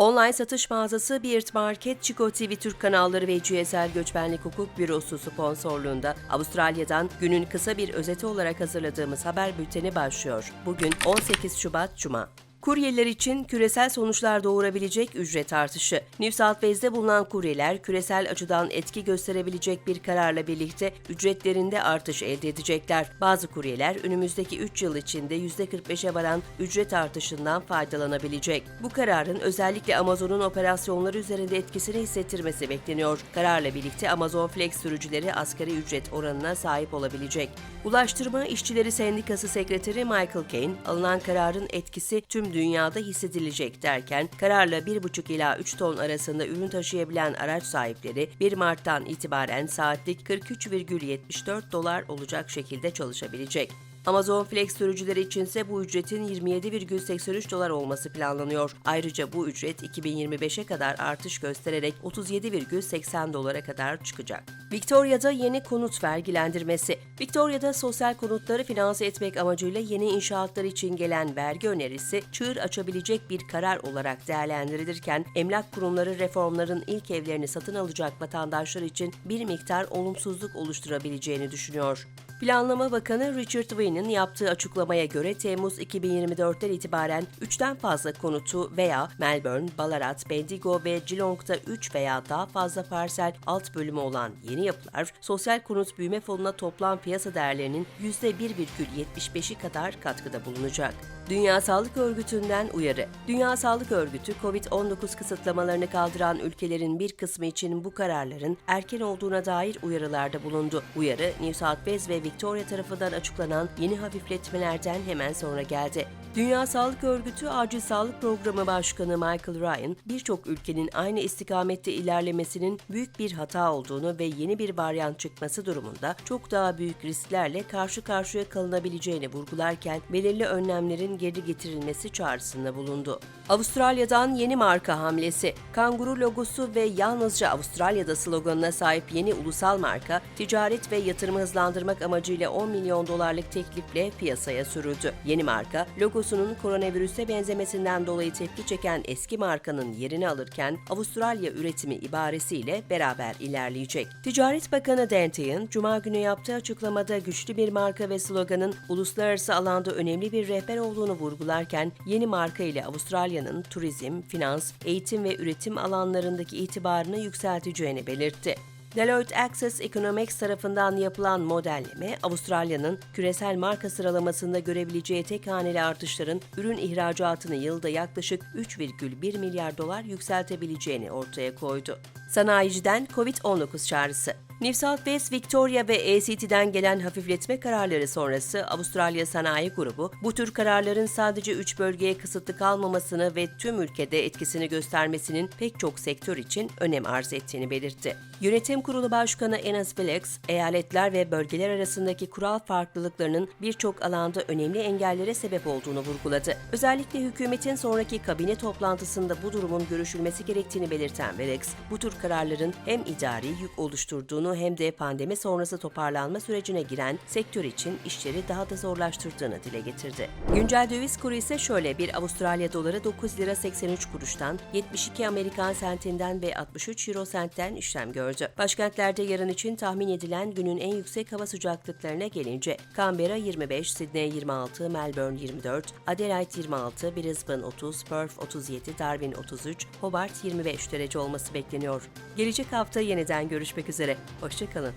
Online satış mağazası Beard Market, Chico TV Türk kanalları ve GSL Göçmenlik Hukuk Bürosu sponsorluğunda Avustralya'dan günün kısa bir özeti olarak hazırladığımız haber bülteni başlıyor. Bugün 18 Şubat Cuma. Kuryeler için küresel sonuçlar doğurabilecek ücret artışı. New South Wales'de bulunan kuryeler küresel açıdan etki gösterebilecek bir kararla birlikte ücretlerinde artış elde edecekler. Bazı kuryeler önümüzdeki 3 yıl içinde %45'e varan ücret artışından faydalanabilecek. Bu kararın özellikle Amazon'un operasyonları üzerinde etkisini hissettirmesi bekleniyor. Kararla birlikte Amazon Flex sürücüleri asgari ücret oranına sahip olabilecek. Ulaştırma İşçileri Sendikası Sekreteri Michael Caine, alınan kararın etkisi tüm dünyada hissedilecek derken, kararla 1,5 ila 3 ton arasında ürün taşıyabilen araç sahipleri 1 Mart'tan itibaren saatlik 43,74 dolar olacak şekilde çalışabilecek. Amazon Flex sürücüleri içinse bu ücretin 27,83 dolar olması planlanıyor. Ayrıca bu ücret 2025'e kadar artış göstererek 37,80 dolara kadar çıkacak. Victoria'da yeni konut vergilendirmesi. Victoria'da sosyal konutları finanse etmek amacıyla yeni inşaatlar için gelen vergi önerisi çığır açabilecek bir karar olarak değerlendirilirken emlak kurumları reformların ilk evlerini satın alacak vatandaşlar için bir miktar olumsuzluk oluşturabileceğini düşünüyor. Planlama Bakanı Richard Wayne'in yaptığı açıklamaya göre Temmuz 2024'ten itibaren 3'ten fazla konutu veya Melbourne, Ballarat, Bendigo ve Geelong'da 3 veya daha fazla parsel alt bölümü olan yeni yapılar, Sosyal Konut Büyüme Fonu'na toplam piyasa değerlerinin %1,75'i kadar katkıda bulunacak. Dünya Sağlık Örgütü'nden uyarı. Dünya Sağlık Örgütü, COVID-19 kısıtlamalarını kaldıran ülkelerin bir kısmı için bu kararların erken olduğuna dair uyarılarda bulundu. Uyarı, New South Wales ve Victoria tarafından açıklanan yeni hafifletmelerden hemen sonra geldi. Dünya Sağlık Örgütü Acil Sağlık Programı Başkanı Michael Ryan, birçok ülkenin aynı istikamette ilerlemesinin büyük bir hata olduğunu ve yeni bir varyant çıkması durumunda çok daha büyük risklerle karşı karşıya kalınabileceğini vurgularken belirli önlemlerin geri getirilmesi çağrısında bulundu. Avustralya'dan yeni marka hamlesi. Kanguru logosu ve yalnızca Avustralya'da sloganına sahip yeni ulusal marka, ticaret ve yatırımı hızlandırmak amacıyla 10 milyon dolarlık teklifle piyasaya sürüldü. Yeni marka, logosunun koronavirüse benzemesinden dolayı tepki çeken eski markanın yerini alırken Avustralya üretimi ibaresiyle beraber ilerleyecek. Ticaret Bakanı Dan Tehan, Cuma günü yaptığı açıklamada güçlü bir marka ve sloganın uluslararası alanda önemli bir rehber olduğunu vurgularken, yeni marka ile Avustralya'nın turizm, finans, eğitim ve üretim alanlarındaki itibarını yükselteceğini belirtti. Deloitte Access Economics tarafından yapılan modelleme, Avustralya'nın küresel marka sıralamasında görebileceği tek haneli artışların ürün ihracatını yılda yaklaşık 3,1 milyar dolar yükseltebileceğini ortaya koydu. Sanayiciden COVID-19 çağrısı. New South Wales, Victoria ve ACT'den gelen hafifletme kararları sonrası Avustralya Sanayi Grubu, bu tür kararların sadece 3 bölgeye kısıtlı kalmamasını ve tüm ülkede etkisini göstermesinin pek çok sektör için önem arz ettiğini belirtti. Yönetim Kurulu Başkanı Enes Felix, eyaletler ve bölgeler arasındaki kural farklılıklarının birçok alanda önemli engellere sebep olduğunu vurguladı. Özellikle hükümetin sonraki kabine toplantısında bu durumun görüşülmesi gerektiğini belirten Felix, bu tür kararların hem idari yük oluşturduğunu hem de pandemi sonrası toparlanma sürecine giren sektör için işleri daha da zorlaştırdığını dile getirdi. Güncel döviz kuru ise şöyle bir Avustralya doları 9 lira 83 kuruştan, 72 Amerikan sentinden ve 63 euro sentten işlem gördü. Başkentlerde yarın için tahmin edilen günün en yüksek hava sıcaklıklarına gelince Canberra 25, Sydney 26, Melbourne 24, Adelaide 26, Brisbane 30, Perth 37, Darwin 33, Hobart 25 derece olması bekleniyor. Gelecek hafta yeniden görüşmek üzere. Hoşçakalın.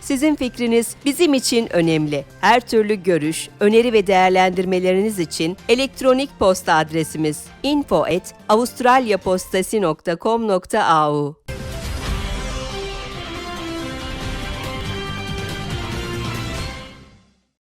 Sizin fikriniz bizim için önemli. Her türlü görüş, öneri ve değerlendirmeleriniz için elektronik posta adresimiz info@avustralyapostası.com.au